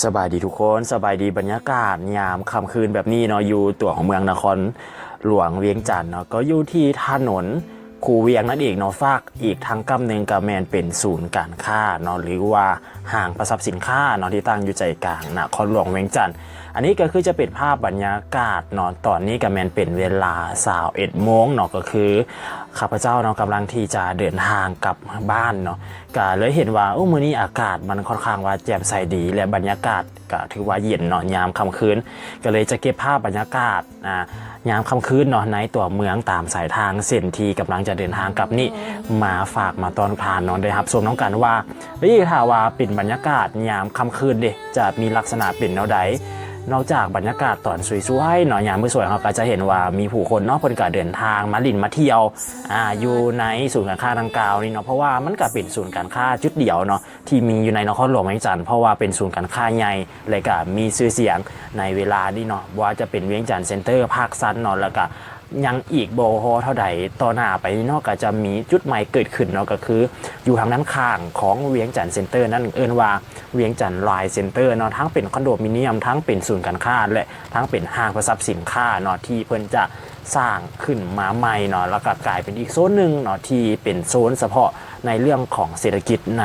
สบายดีทุกคนสบายดีบรรยากาศยามค่ำคืนแบบนี้เนาะอยู่ตัวของเมืองนครหลวงเวียงจันทร์เนาะก็อยู่ที่ถนนคูเวียงนั่นเองเนาะฝากอีกทางกำเนึงกับแมนเป็นศูนย์การค้าเนาะหรือว่าห้างประสับสินค้าเนาะที่ตั้งอยู่ใจกลางนครหลวงเวียงจันทร์ อันนี้ก็คือจะเป็นภาพบรรยากาศเนาะตอนนี้กับแมนเป็นเวลาสาวเอ็ดโมงเนาะก็คือข้าพเจ้าเนาะกำลังที่จะเดินทางกลับบ้านเนาะก็เลยเห็นว่าโอ้มื้อนี้อากาศมันค่อนข้างว่าแจ่มใสดีและบรรยากาศก็ถือว่าเย็นเนาะยามค่ำคืน ก็เลยจะเก็บภาพบรรยากาศอ่ายามค่ำคืนเนาะในตัวเมืองตามสายทางเส้นที่กำลังจะเดินทางกลับนี่มาฝากมาตอนผ่านเนาะได้ครับชมน้องกันว่าเฮ้ยถ้าว่าเป็นบรรยากาศยามค่ำคืนเด้จะมีลักษณะเป็นแนวใด นอกจากบรรยากาศตอนสวยๆเนาะยามมือสวยเราก็จะเห็นว่ามีผู้คนนอกคนก็เดินทางมาลินมาเที่ยวอ่าอยู่ในศูนย์การค้าดังกล่าวนี่เนาะเพราะว่ามันก็เป็นศูนย์การค้าจุดเดียวเนาะที่มีอยู่ในนครหลวงเวียงจันทร์เพราะว่าเป็นศูนย์การค้าใหญ่เลยก็มีชื่อเสียงในเวลานี่เนาะว่าจะเป็นเวียงจันทร์เซ็นเตอร์ภาคซันเนาะแล้วก็ ยังอีกโบโฮเท่าใดต่อหน้าไปนี่เนอกก็จะมีจุดใหม่เกิดขึ้นเนาะก็คือ อยู่ทางด้านข้างของเวียงจันทน์เซ็นเตอร์นั่นเอิ้นว่าเวียงจันทน์ไลน์เซ็นเตอร์เนาะทั้งเป็นคอนโดมิเนียมทั้งเป็นศูนย์การค้าและทั้งเป็นห้างประสับสินค้าเนาะที่เพิ่นจะสร้างขึ้นมาใหม่เนาะแล้วก็กลายเป็นอีกโซนหนึ่งเนาะที่เป็นโซนเฉพาะในเรื่องของเศรษฐกิจใน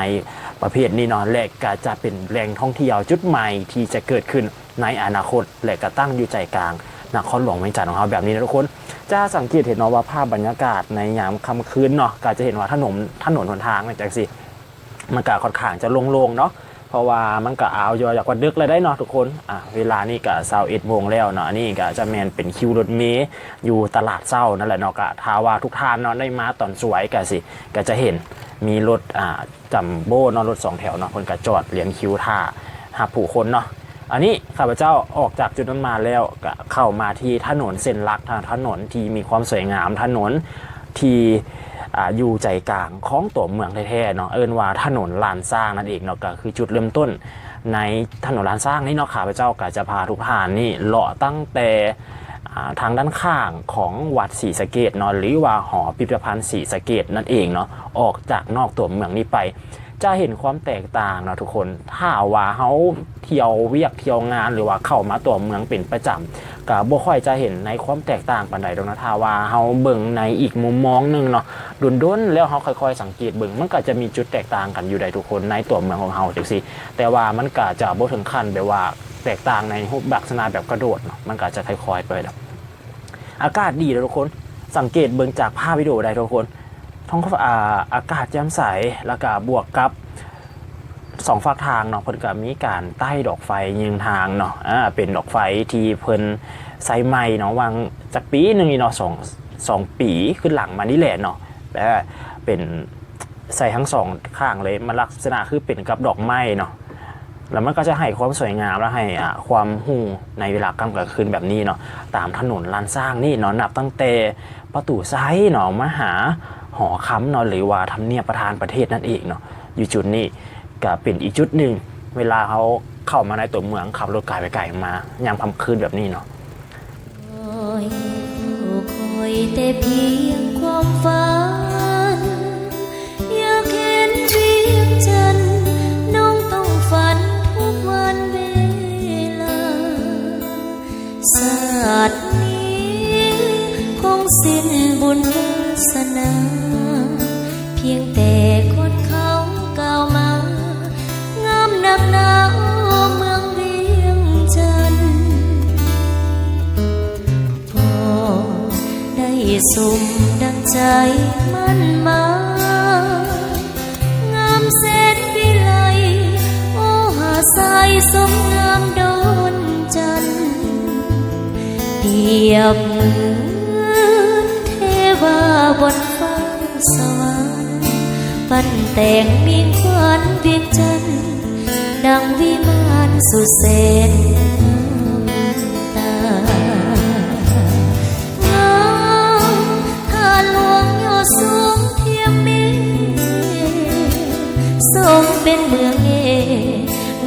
ประเภทนี้เนาะและก็จะเป็นแหล่งท่องเที่ยวจุดใหม่ที่จะเกิดขึ้นในอนาคตและก็ตั้งอยู่ใจกลางนครหลวงเวียงจันทน์ของเราแบบนี้นะทุกคน จะสังเกตเห็นเนาะว่าภาพบรรยากาศในยามค่ำคืนเนาะก็จะเห็นว่าถนนถนนหนทางเนี่ยจังสิมันก็ค่อนข้างจะโล่งๆเนาะเพราะว่ามันก็เอาวอยากว่าดึกเลยได้เนาะทุกคนอะเวลานี่ก็เช้าเอ็ดโมงแล้วเนาะนี่ก็จะแมนเป็นคิวรถเมย์อยู่ตลาดเช้านั่นแหละเนาะก็ถ้าว่าทุกทานเนาะได้มาตอนสวยก็สิก็จะเห็นมีรถอ่าจัมโบ้เนาะรถสองแถวเนาะคนก็จอดเรียงคิวท่าหาผู้คนเนาะ อันนี้ข้าพเจ้าออกจากจุดนั้นมาแล้วก็เข้ามาที่ถนนเส้นลักทางถนนที่มีความสวยงามถนนที่ออยู่ใจกลางของตัวเมืองแท้ๆเนาะเอิ้นว่าถนนลานสร้างนั่นเองเนาะก็คือจุดเริ่มต้น ในถนนลานสร้างนี่เนาะข้าพเจ้าก็จะพาทุกท่านนี่เลาะตั้งแต่ทางด้านข้างของวัดศรีสะเกดเนาะหรือว่าหอพิพิธภัณฑ์ศรีสะเกดนั่นเองเนาะออกจากนอกตัวเมืองนี้ไป จะเห็นความแตกต่างนะทุกคน ถ้าว่าเขาเที่ยวเวียกเที่ยวงานหรือว่าเข้ามาตัวเมืองเป็นประจำก็บ่ค่อยจะเห็นในความแตกต่างปานใดดอกนะถ้าว่าเขาเบิ่งในอีกมุมมองหนึงเนาะดุนๆแล้วเขาค่อยๆ สังเกตเบิ่งมันก็จะมีจุดแตกต่างกันอยู่ใดทุกคนในตัวเมืองของเฮาจังซี่แต่ว่ามันก็จะบ่ถึงขั้นแบบว่าแตกต่างในรูปลักษณะแบบกระโดดเนาะมันก็จะค่อยๆไปดอกอากาศดีเลยทุกคนสังเกตเบิ่งจากภาพวิดีโอได้ทุกคน ท้องฟ้าอากาศแจ่มใสแล้วก็บวกกับสองฝากทางเนาะเพิ่นก็มีการใต้ดอกไฟยิงทางเนาะอ่าเป็นดอกไฟที่เพิ่นใส่ใหม่เนาะวางจากปีหนึงนี่เนาะสองสองปีขึ้นหลังมานี่แหละเนาะแต่เป็นใส่ทั้งสองข้างเลยมันลักษณะคือเป็นกับดอกไม้เนาะแล้วมันก็จะให้ความสวยงามและให้อ่าความหูในเวลากลางคืนแบบนี้เนาะตามถนนลานสร้างนี่เนาะนับตั้งแต่ประตูไซเนาะมหา หอค้ำเนาะหรือว่าทำเนียบประธานประเทศนั่นเองเนาะอยู่จุดนี้ก็เป็นอีกจุดหนึ่งเวลาเขาเข้ามาในตัวเมืองขับรถไกลไปไกลมายามค่ำคืนแบบนี้เนาะ คอยแต่เพียงความฝัน อยากเห็นเวียงจันทน์น้องต้องฝันทุกวันเวลาศาสตร์นี้คงสิ้นบุญวาสนา พียงแต่คนเขาก้าวมางามนักหนาเมืองเวียงจันพอได้สมดังใจมันมางามเสนวิไลโอหาสายสมงามโดนจันเปียบเหมือนเทวาบนฟ้าสวรรค์ ปั้นแต่งมีควันเวียงจันทร์ดังวิมานสุดเสนตางามถ้าหลวงยอดสูงเทียมมีสมเป็นเมืองเอ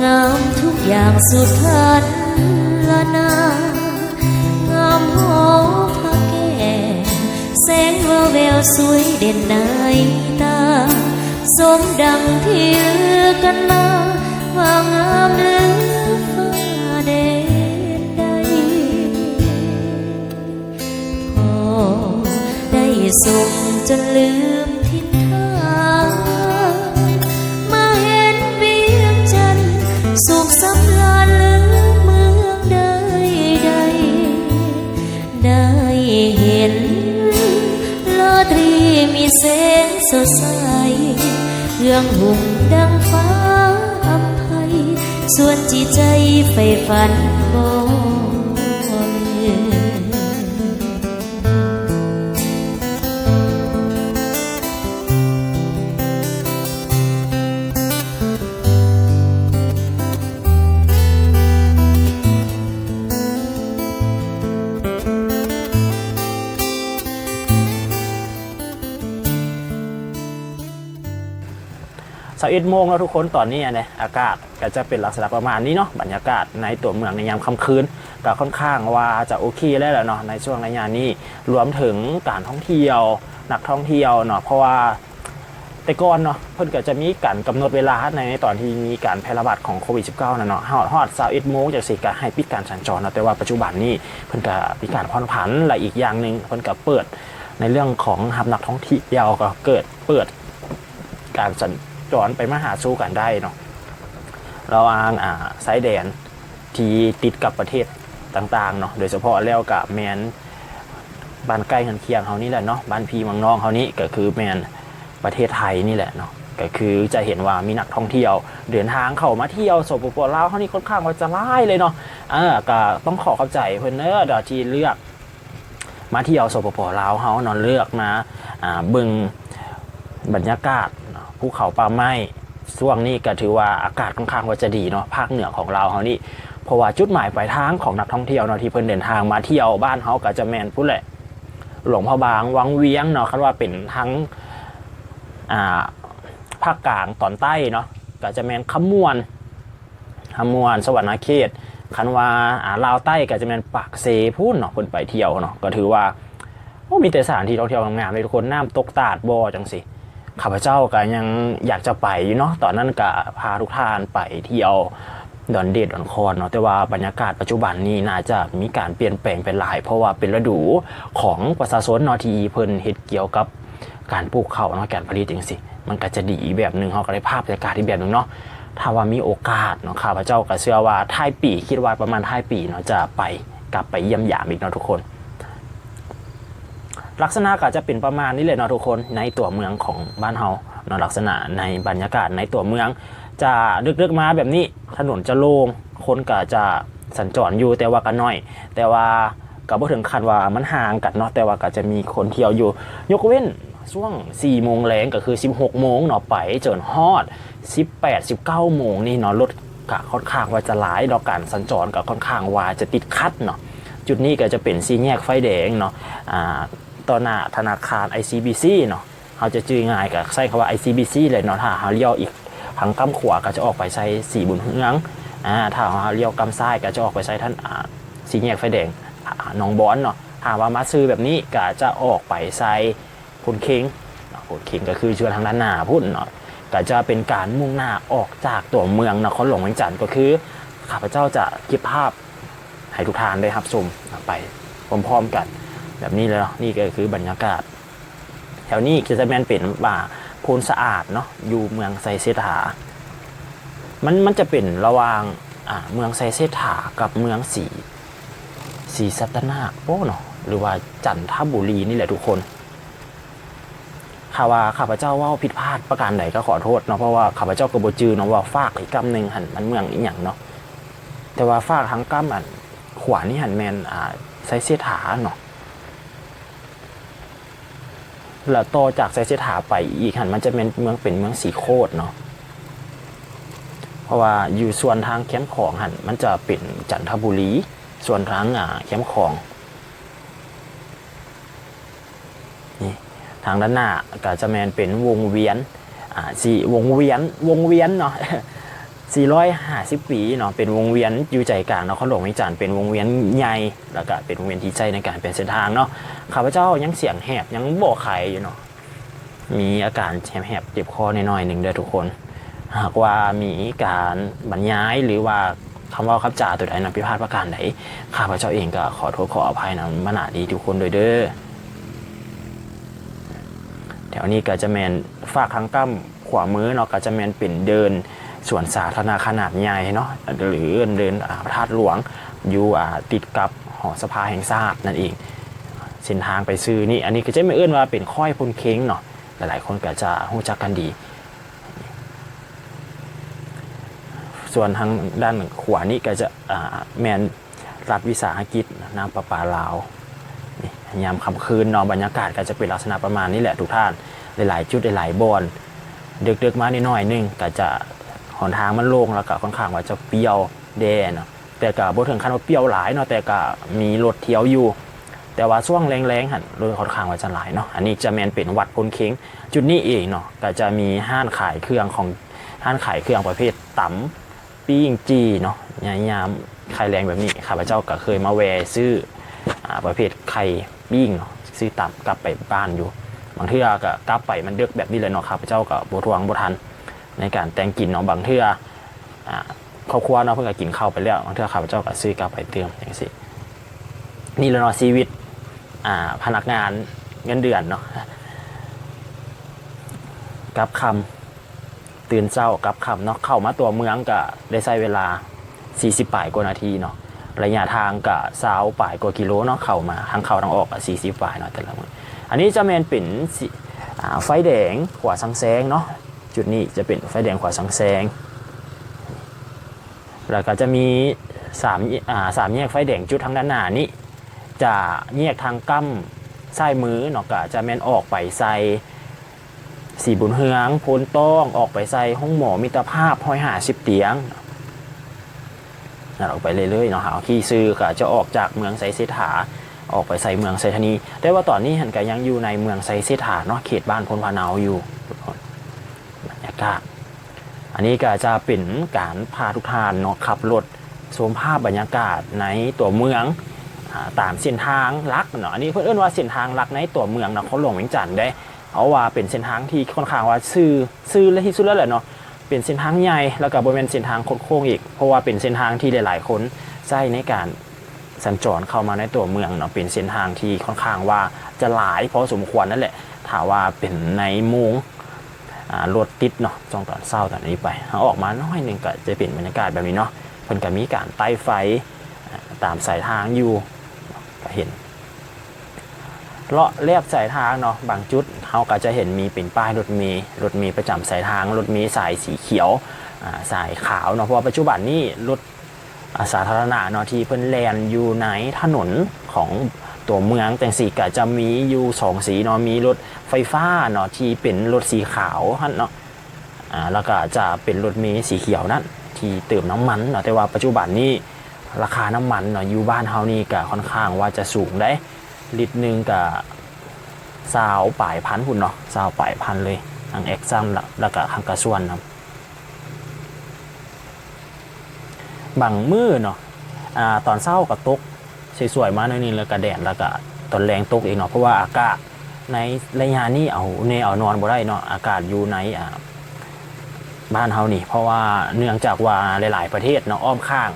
งามทุกอย่างสุดทันละนางามหอพระแก่แสงว่าแววสวยเด่นในตา สมดังที่ลือกันมา ว่างามหรือฟ้าเดนใดพอได้สมจนลือ รื่องหุ่งดังฟ้าอำไพส่วนจิตใจใฝ่ฝัน สาเอ็ดโมงแล้วทุกคนตอนนี้เนี่ยอากาศก็จะเป็นลักษณะประมาณนี้เนาะบรรยากาศในตัวเมืองในยามค่ำคืนก็ค่อนข้างว่าจะโอเคแล้วแหละเนาะในช่วงระยะนี้รวมถึงการท่องเที่ยวนักท่องเที่ยวเนาะเพราะว่าแต่ก่อนเนาะเพิ่นก็จะมีการกำหนดเวลาในตอนที่มีการแพร่ระบาดของโควิด -19 นะเนาะฮอดฮอดสาเอ็ดโมงจากสิก็ให้ปิดการสัญจรเนาะแต่ว่าปัจจุบันนี้เพิ่นก็มีการผ่อนผันและอีกอย่างหนึ่งเพิ่นก็เปิดในเรื่องของหับนักท่องเที่ยวก็เกิดเปิดการสัญ จรไปมาหาสู้กันได้เนาะเระหว่างอ่าไซแดนที่ติดกับประเทศต่างๆเนาะโดยเฉพาะแล้วกับแมนบ้านใกล้กันเคียงเขานี่แหละเนาะบ้านพีเมังนองเขานี่ก็คือแมนประเทศไทยนี่แหละเนาะก็คือจะเห็นว่ามีนักท่องเที่ยว เดินทางเข้ามาเที่ยวสปปลาวเขานี่ค่อนข้างว่าจะร้ายเลยเนาะเออก็ต้องขอเข้าใจเพื่อนเนอะเดยวที่เลือก มาเที่ยวสปปลาวเขานาะเลือกมาอ่าบึงบรรยากาศ ภูเขาป่าไม้ช่วงนี้ก็ถือว่าอากาศค่อนข้างว่าจะดีเนาะภาคเหนือของเราเขานี่เพราะว่าจุดหมายปลายทางของนักท่องเที่ยวเนาะที่เพิ่นเดินทางมาเที่ยวบ้านเขาก็จะแมนพูดแหละหลวงพ่อบางวังเวียงเนาะคันว่าเป็นทั้งอ่าภาคกลางตอนใต้เนาะก็จะแมนขมวนขมวนสวรรณเขตคันว่าอ่าลาวใต้ก็จะแมนปากเซพูนเนาะเพิ่นไปเที่ยวเนาะก็ถือว่าโอ้มีแต่สถานที่ท่องเที่ยวงามๆเลยทุกคนน้ำตกตาดบ่อจังสิ ข้าพเจ้าก็ยังอยากจะไปอยู่เนาะตอนนั้นก็พาทุกท่านไปเที่ยวดอนเดดดอนคอนเนาะแต่ว่าบรรยากาศปัจจุบันนี้น่าจะมีการเปลี่ยนแปลงไปหลาย เพราะว่าเป็นฤดูของประชาชนนาะที่เพิ่นเฮ็ดเกี่ยวกับการปลูกข้าวเนาะการผลิตจังสิมันก็จะดีแบบหนึงเฮาก็ได้ภาพบรรยากาศอีกแบบหนึงเนาะถ้าว่ามีโอกาสเนาะข้าพเจ้าก็เชื่อว่าท้ายปีคิดว่าประมาณท้ายปีเนาะจะไปกลับไปเยี่ยมยามอีกเนาะทุกคน ลักษณะก็จะเป็นประมาณนี้เลยเนาะทุกคนในตัวเมืองของบ้านเฮาเนาะลักษณะในบรรยากาศในตัวเมือง จะดึกๆมาแบบนี้ถนนจะโล่งคนก็จะสัญจรอยู่แต่ว่าก็น้อย แต่ว่าก็บ่ถึงขั้นว่ามันห่างกันเนาะแต่ว่าก็จะมีคนเที่ยวอยู่ ยกเว้นช่วง 4 โมงแรงก็คือ 16 โมงเนาะไปจนฮอด 18 19 โมงนี่เนาะรถก็ค่อนข้างว่าจะหลายเนาะการสัญจรก็ค่อนข้างว่าจะติดขัดเนาะจุดนี้ก็จะเป็นสีแยกไฟแดงเนาะอ่า ต่อหน้าธนาคาร ICBC เนาะเขาจะจื้อง่ายกับใช้คำว่า ICBC เลยเนาะถ้าเขาเลี้ยวอีกทางกำขวาก็จะออกไปใช้สีบุญเฮืองอ่าถ้าเขาเลี้ยวกำซ้ายก็จะออกไปใช้ท่านอ่าสีแยกไฟแดงอ่าหนองบอนเนาะถ้าว่ามาซื้อแบบนี้ก็จะออกไปใช้พุนเคิงเนาะพุนเคิงก็คือชวนทางด้านหน้าพุ่นเนาะก็จะเป็นการมุ่งหน้าออกจากตัวเมืองนครหลวงเวียงจันทร์ก็คือข้าพเจ้าจะเก็บภาพให้ทุกท่านได้รับชมไปพร้อมๆกัน แบบนี้เลยเนาะนี่ก็คือบรรยากาศ แถวนี้จะแมนเป็นป่าโพนสะอาดเนาะอยู่เมืองไซเซถา มันมันจะเป็นระหว่างอ่าเมืองไซเซถากับเมืองสีสีสัตนาโอ้เนาะหรือว่าจันทบุรีนี่แหละทุกคนข้าว่าข้าพเจ้าว่าผิดพลาดประการใดก็ขอโทษเนาะเพราะว่าข้าพเจ้าก็บ่จือเนาะว่าฟากอีกกำหนึ่งหันมันเมืองอีกอย่างเนาะแต่ว่าฟากทั้งกำอันขวานี่หันแมนอ่าไซเซถาเนาะ แล้วต่อจากไซเซถาไปอีกหันมันจะเป็นเมืองเป็นเมืองสีโคตรเนาะเพราะว่าอยู่ส่วนทางแคมป์ของหันมันจะเป็นจันทบุรี ส่วนทางอ่าแคมป์ของนี่ทางด้านหน้าก็จะแมนเป็นวงเวียนอ่าสีวงเวียนวงเวียนเนาะ 450ปีเนาะเป็นวงเวียนอยู่ใจกลางนครหลวงเวียงจันทร์เป็นวงเวียนใหญ่แล้วก็เป็นวงเวียนที่ใจในการเปลี่ยนเส้นทางเนาะข้าพเจ้ายังเสียงแหบยังบอกใครอยู่เนาะมีอาการแหบๆเจ็บคอหน่อยๆหนึ่งเด้อทุกคน หากว่ามีการบรรยายหรือว่าคำเว่าคำจาตัวใดนำพิพาทประการใดข้าพเจ้าเองก็ขอโทษขออภัยนะมนาดีทุกคนโดยเด้อแถวนี้ก็จะแมนฝากทางกั้มขวามือเนาะก็จะแมนเป็นเดิน สวนสาธารณะขนาดใหญ่เนาะหรือเดินอ่าพระธาตุหลวงอยู่ติดกับหอสภาแห่งชาตินั่นเองเส้นทางไปซื้อนี่อันนี้ก็จะไม่เอื้อนว่าเป็นค่อยพนเค้งเนาะหลายๆคนก็จะรู้จักกันดี ส่วนทางด้านขวานี่ก็จะแมนรัฐวิสาหกิจน้ำประปาลาวนี่ยามค่ำคืนนาะบรรยากาศก็จะเป็นลักษณะประมาณนี้แหละทุกท่านหลายๆ จุดหลายๆบอนเดึกๆมานิดหน่อยนึงก็จะ หนทางมันโล่งแล้วก็ค่อนข้างว่าจะเปรี้ยวแดเนาะแต่ก็บ่ถึงขั้นว่าเปรี้ยวหลายเนาะแต่ก็มีรถเที่ยวอยู่ แต่ว่าช่วงแรงๆหันรถค่อนข้างว่าจะหลายเนาะอันนี้จะแมนเป็นวัดพลเค้งจุดนี้เองเนาะก็จะมีห้านขายเครื่องของห้านขายเครื่องประเภทตำปิ้งจีเนาะยายามไข่แรงแบบนี้ข้าพเจ้าก็เคยมาแวะซื้ออประเภทไข่ปิ้งเนาะซื้อตำกลับไปบ้านอยู่ บางเทื่อก็กลับไปมันเดึกแบบนี้เลยเนาะข้าพเจ้าก็บทวงบทัน ในการแต่งกินเนาะบางเทื่ออ่าครอบครัวเนาะเพิ่งก็กินข้าวไปแล้วบางเทื่อข้าพเจ้าก็ซื้อกลับไปเติมอย่างสินี่ละเนาะชีวิตอ่าพนักงานเงินเดือนเนาะกับคำตื่นเช้ากับคำเนาะเข้ามาตัวเมืองก็ได้ใช้เวลา 40ป่ายกว่านาทีเนาะระยะทางก็สาวป่ายกว่ากิโลเนาะเข้ามาทางเข้าทางออกก็40ป่ายเนาะแต่ละมื้ออันนี้จะแมนเป็นสิอ่าไฟแดงขวาสังแซงเนาะ จุดนี้จะเป็นไฟแดงขวาสังแซงแล้วก็จะมีสามอ่าสามแยกไฟแดงจุดทางด้านหน้านี้ จะแยกทางกั้มซ้ายมือเนาะก็จะแม่นออกไปใส่สีบุญเฮืองโพนต้องออกไปใส่ห้องหมอมิตรภาพห้อยหาสิบเตียงนั่นออกไปเรื่อยๆเนาะหาขี่ซื้อก็จะออกจากเมืองไซเซถาออกไปใส่เมืองไซธานีแต่ว่าตอนนี้หันก็ยังอยู่ในเมืองไซเซถาเนาะเขตบ้านพลพาเนาอยู่ ทากาศอันนี้ก็จะเป็นการพาทุกท่านเนาะขับรถชมภาพบรรยากาศในตัวเมืองตามเส้นทางลักเนาะอันนี้เพื่อนเอิ้นว่าเส้นทางลักในตัวเมืองเนาะเขาหลวงเวียงจันทน์ได้ เอาว่าเป็นเส้นทางที่ค่อนข้างว่าซื่อซื่อและที่สุดแล้วแหละเนาะเป็นเส้นทางใหญ่แล้วก็บริเวณเส้นทางโค้งอีก เพราะว่าเป็นเส้นทางที่หลาย ๆ คนใช้ในการสัญจรเข้ามาในตัวเมืองเนาะเป็นเส้นทางที่ค่อนข้างว่าจะหลายพอสมควรนั่นแหละถามว่าเป็นในโมง รถติดเนาะจองตอนเศร้าตอนนี้ไปเอาออกมาน้อยหนึ่งก็จะเป็นบรรยากาศแบบนี้เนาะเพิ่นก็มีการไต่ไฟตามสายทางอยู่ก็เห็นเลาะเรียบสายทางเนาะบางจุดเขาก็จะเห็นมีเป็นป้ายรถมล์รถมล์ประจำสายทางรถมล์สายสีเขียวสายขาวเนาะเพราะปัจจุบันนี้รถสาธารณะเนาะที่เพิ่นแลนอยู่ในถนนของ ตัวเมืองแต่งสีก็จะมีอยู่สองสีเนาะมีรถไฟฟ้าเนาะที่เป็นรถสีขาวหั่นเนาะอ่าแล้วก็จะเป็นรถเมล์สีเขียวนั่นที่เติมน้ำมันเนาะแต่ว่าปัจจุบันนี้ราคาน้ำมันเนาะอยู่บ้านเฮานี่ก็ค่อนข้างว่าจะสูงได้ลิตรหนึ่งกับสาวป่ายพันหุ่นเนาะสาวป่ายพันเลยทางเอ็กซัมแล้วก็ทางกระส่วนนะบางมือเนาะอ่าตอนเศร้ากับตก สวยๆมาหน่อยนึงแล้วก็แดดแล้วก็ตอนแรงตกเองเนาะเพราะว่าอากาศในระยะนี้เอาเนเอานอนบ่ได้เนาะอากาศอยู่ในอ่าบ้านเฮานี่ เพราะว่าเนื่องจากว่าหลาย ๆ ประเทศเนาะอ้อมข้าง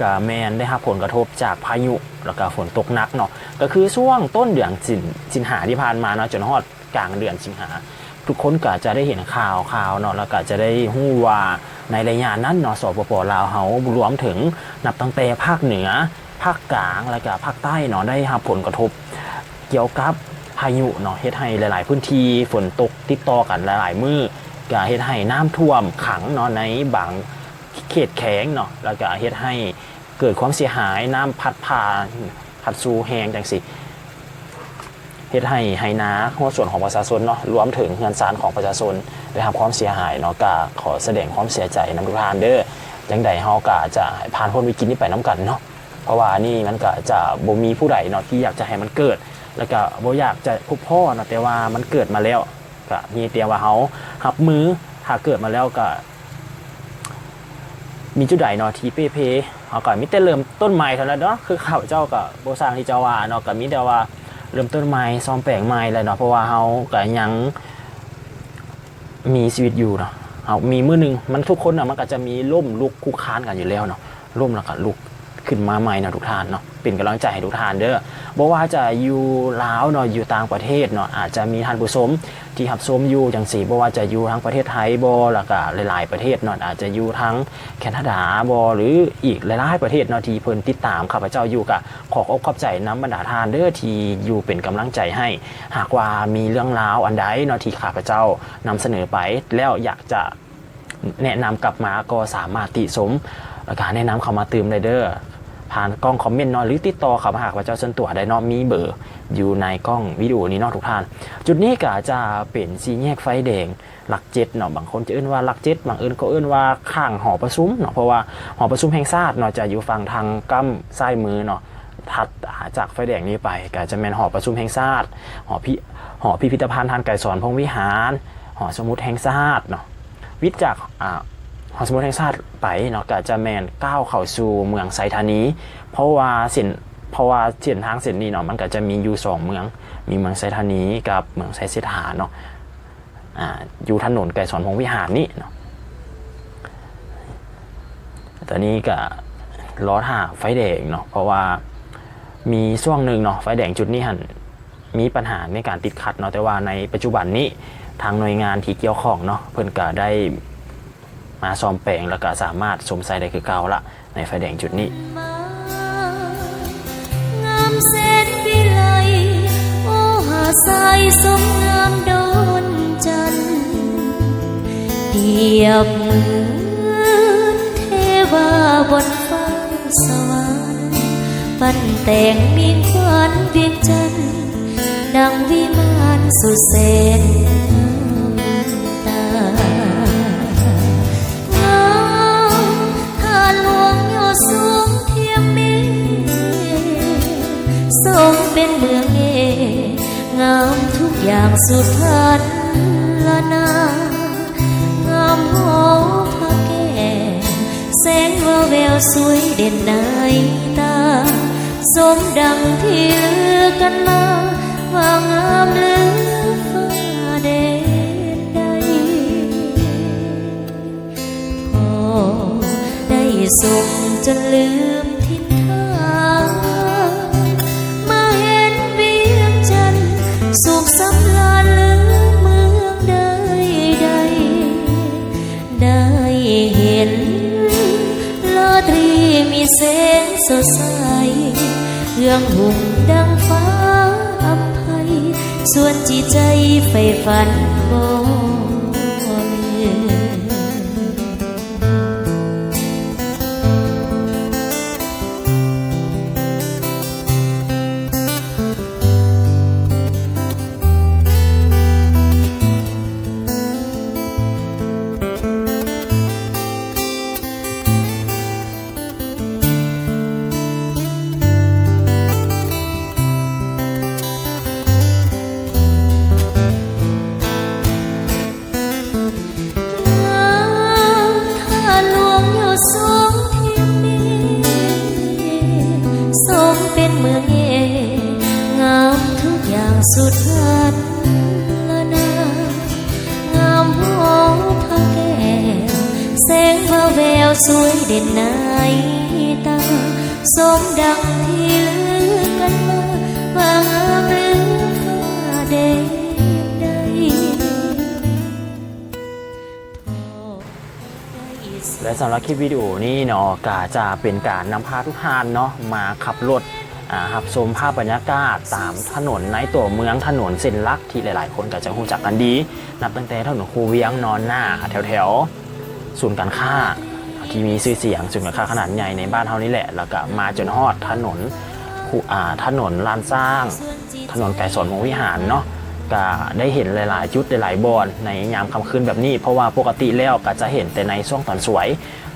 ก็แมนได้รับผลกระทบจากพายุแล้วก็ฝนตกหนักเนาะก็คือช่วงต้นเดือนสินสิงหาที่ผ่านมาเนาะจนฮอดกลางเดือนสิงหาทุกคนก็จะได้เห็นข่าวข่าวเนาะแล้วก็จะได้ฮู้ว่าในระยะนั้นเนาะสปปลาวเฮารวมถึงนับตั้งแต่ภาคเหนือ ภาคกลางแล้วก็ภาคใต้เนาะได้รับผลกระทบ เกี่ยวกับพายุเนาะเฮ็ดให้หลาย ๆ พื้นที่ฝนตกติดต่อกันหลาย ๆ มื้อก็เฮ็ดให้น้ำท่วมขังเนาะในบางเขตแข็งเนาะแล้วก็เฮ็ดให้เกิดความเสียหายน้ำพัดผ่าพัดสู่แหงจังสิเฮ็ดให้ให้นาหัวส่วนของประชาชนเนาะรวมถึงเงินสารของประชาชนได้รับความเสียหายเนาะก็ขอแสดงความเสียใจนำทุกท่านเด้อจังใดเฮาก็จะผ่านพ้นวิกฤตนี้ไปน้กันเนาะ เพราะว่านี่มันก็จะบ่มีผู้ใดเนาะที่อยากจะให้มันเกิด แล้วก็บ่อยากจะพบพ่อเนาะแต่ว่ามันเกิดมาแล้วก็มีแต่ว่าเฮารับมือถ้าเกิดมาแล้วก็ มีจุดใดเนาะที่เป้เพเอาก่อนมิแต่เริ่มต้นใหม่เท่านั้นเนาะคือข้าพเจ้ากับโบสร้างที่เจ้าว่าเนาะกับมิแต่ว่าเริ่มต้นใหม่ซ้อมแปลงใหม่เลยเนาะเพราะว่าเฮาก็ยังมีชีวิตอยู่เนาะเฮามีมื้อหนึงมันทุกคนน่ะมันก็จะมีล่มลุกคุกคานกันอยู่แล้วเนาะล่มแล้วก็ลุก ขึ้นมาใหม่เนาะทุกท่านเนาะเป็นกำลังใจให้ทุกท่านเด้อบ่ว่าจะอยู่ลาวเนาะอยู่ต่างประเทศเนาะอาจจะมีท่านผู้ชมที่รับชมอยู่จังซี่บ่ว่าจะอยู่ทั้งประเทศไทยบ่แล้วก็หลาย ๆ ประเทศเนาะอาจจะอยู่ทั้งแคนาดาบ่หรืออีกหลายๆประเทศเนาะที่เพิ่นติดตามข้าพเจ้าอยู่ก็ขอขอบขอบใจน้ำบรรดาทานเด้อที่อยู่เป็นกำลังใจให้ หากว่ามีเรื่องราวอันใดเนาะที่ข้าพเจ้านำเสนอไปแล้วอยากจะแนะนำกลับมาก็สามารถติสมแล้วก็แนะนำเข้ามาเติมได้เด้อ ผ่านกล้องคอมเมนต์นาะหรือติดต่อข้ามาหากว่าเจ้าส่วนตัวได้นาะมีเบอร์อยู่ในกล้องวิดีโอนี้นาะทุกท่าน จุดนี้ก็จะเป็นสีแยกไฟแดงหลักเจ็ดเนาะบางคนจะเอื้นว่าหลักเจ็ดบางเอื้นก็เอื้นว่าข้างหอประชุมเนาะเพราะว่าหอประชุมแห่งชาติเนาะจะอยู่ฝั่งทางกั้มซ้ายมือเนาะถัดจากไฟแดงนี้ไปก็จะเป็นหอประชุมแห่งชาติหอพิหอพิพิธภัณฑ์ทานไก่สอนพงวิหาร หอสมุดแห่งชาติเนาะวิจากอ่า หอสมุดแห่งชาติไปเนาะก็จะแมนก้าวเข้าสู่เมืองไซธานี เพราะว่าเส้นเพราะว่าเส้นทางเส้นนี้เนาะมันก็จะมีอยู่สองเมือง มีเมืองไซธานีกับเมืองไซเสถาเนาะอ่าอยู่ถนนไก่สอนพงวิหารนี่เนาะตอนนี้ก็ล้อท่าไฟแดงเนาะเพราะว่ามีช่วงหนึ่งเนาะไฟแดงจุดนี้หันมีปัญหาในการติดขัดเนาะแต่ว่าในปัจจุบันนี้ทางหน่วยงานที่เกี่ยวข้องเนาะเพิ่นก็ได้ มาซ่อมแปลงแล้วก็สามารถสวมใส่ได้คือเก่าละในไฟแดงจุดนี้งามเส้นวิไลโอหาสายสมงามโดนจันเดียบเหมือนเทวาบนฟ้าสวรรค์ปั้นแต่งมีควันเวียงจันดังวิมานสุดแสน รงเป็นเมืองเองามทุกอย่างสุดพันละนางามหอพระแก้วแสงว่าแววสวยเด่นในตา สมดังที่ลือกันมา ว่างามเหลือฟ้าเด่นใดพอได้สุขจนลืม สดใสเรื่องหุ่งดังฟ้าอภัย ส่วนจิตใจใฝ่ฝันบ่ และสำหรับคลิปวิดีโอนี้เนาะก็จะเป็นการนำพาทุกท่านเนาะมาขับรถครับชมภาพบรรยากาศตามถนนในตัวเมืองถนนเส้นลักที่หลายๆ คนก็จะรู้จักกันดี นับตั้งแต่ถนนคูเวียงนอนหน้าแถวแถวๆศูนย์การค้าที่มีชื่อเสียงศูนย์การค้าขนาดใหญ่ในบ้านเฮานี่แหละ แล้วก็มาจนฮอดถนนคูถนนลานสร้าง ถนนไก่สอนวงวิหารเนาะ ก็ได้เห็นหลาย ๆ จุดหลาย ๆ บอนในยามค่ำคืนแบบนี้ เพราะว่าปกติแล้วก็จะเห็นแต่ในช่วงตอนสวย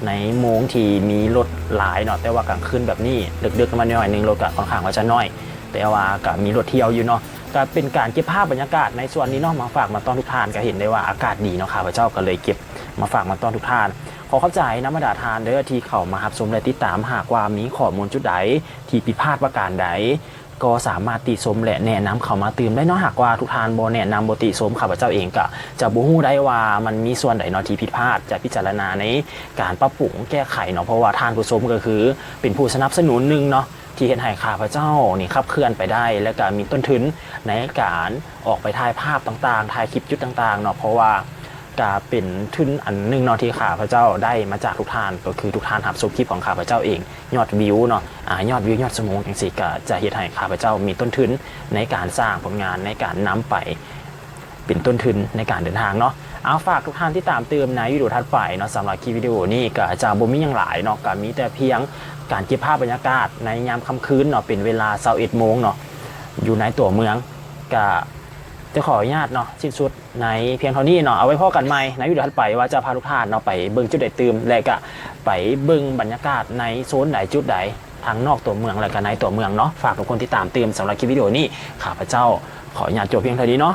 ในโมงที่มีรถหลายเนาะแต่ว่ากลางคืนแบบนี้ดึกๆมาหน่อยนึงรถก็ค่อนข้างว่าจะน้อย แต่ว่าก็มีรถเที่ยวอยู่เนาะก็เป็นการเก็บภาพบรรยากาศในส่วนนี้เนาะมาฝากมาต้อนทุกท่านก็เห็นได้ว่าอากาศดีเนาะข้าพระเจ้าก็เลยเก็บมาฝากมาต้อนทุกท่านขอเข้าใจน้ำมาดาทานเด้อที่เข้ามารับชมและติดตามหากว่ามีข้อมูลจุดใดที่ผิดพลาดประการใด ก็สามารถติชมและแนะนำเขามาตื่มได้เนาะหากว่าทุกทานบ่แนะนำบ่ติชมข้าพเจ้าเองก็จะบ่ฮู้ได้ว่ามันมีส่วนใดเนาะที่ผิดพลาดจะพิจารณาในการปรับปรุงแก้ไขเนาะเพราะว่าทานผู้ชมก็คือ เป็นผู้สนับสนุนหนึงเนาะที่เฮ็ดให้ข้าพเจ้านี่ขับเคลื่อนไปได้ และก็มีต้นทุนในการออกไปถ่ายภาพต่างๆถ่ายคลิปจุดต่างๆเนาะเพราะว่า ก็เป็นทุนอันหนึ่งเนาะที่ข้าพเจ้าได้มาจากทุกทานก็คือทุกทานหับชมคลิปของข้าพเจ้าเอง ยอดวิวเนาะอ่ายอดวิวยอดสมองอย่างสิก็จะเฮ็ดให้ข้าพเจ้ามีต้นทุนในการสร้างผลงานในการนำไปเป็นต้นทุนในการเดินทางเนาะเอาฝากทุกท่านที่ตามเติมในวิดีโอถัดไปเนาะสำหรับคลิปวิดีโอนี้ก็จะบ่มีอย่างหลายเนาะก็มีแต่เพียงการเก็บภาพบรรยากาศในยามค่ำคืนเนาะเป็นเวลา21โมงเนาะอยู่ในตัวเมืองก็ จะขออนุญาตเนาะสิ้นสุดในเพียงเท่านี้เนาะเอาไว้พ่อกันใหม่ในวิดีโอถัดไปว่าจะพาทุกท่านเนาะไปเบิ่งจุดใดตืมและก็ไปเบิ่งบรรยากาศในโซนไหนจุดใดทางนอกตัวเมืองและก็ในตัวเมืองเนาะฝากทุกคนที่ตามเติมสำหรับคลิปวิดีโอนี้ข้าพเจ้าขออนุญาตจบเพียงเท่านี้เนาะ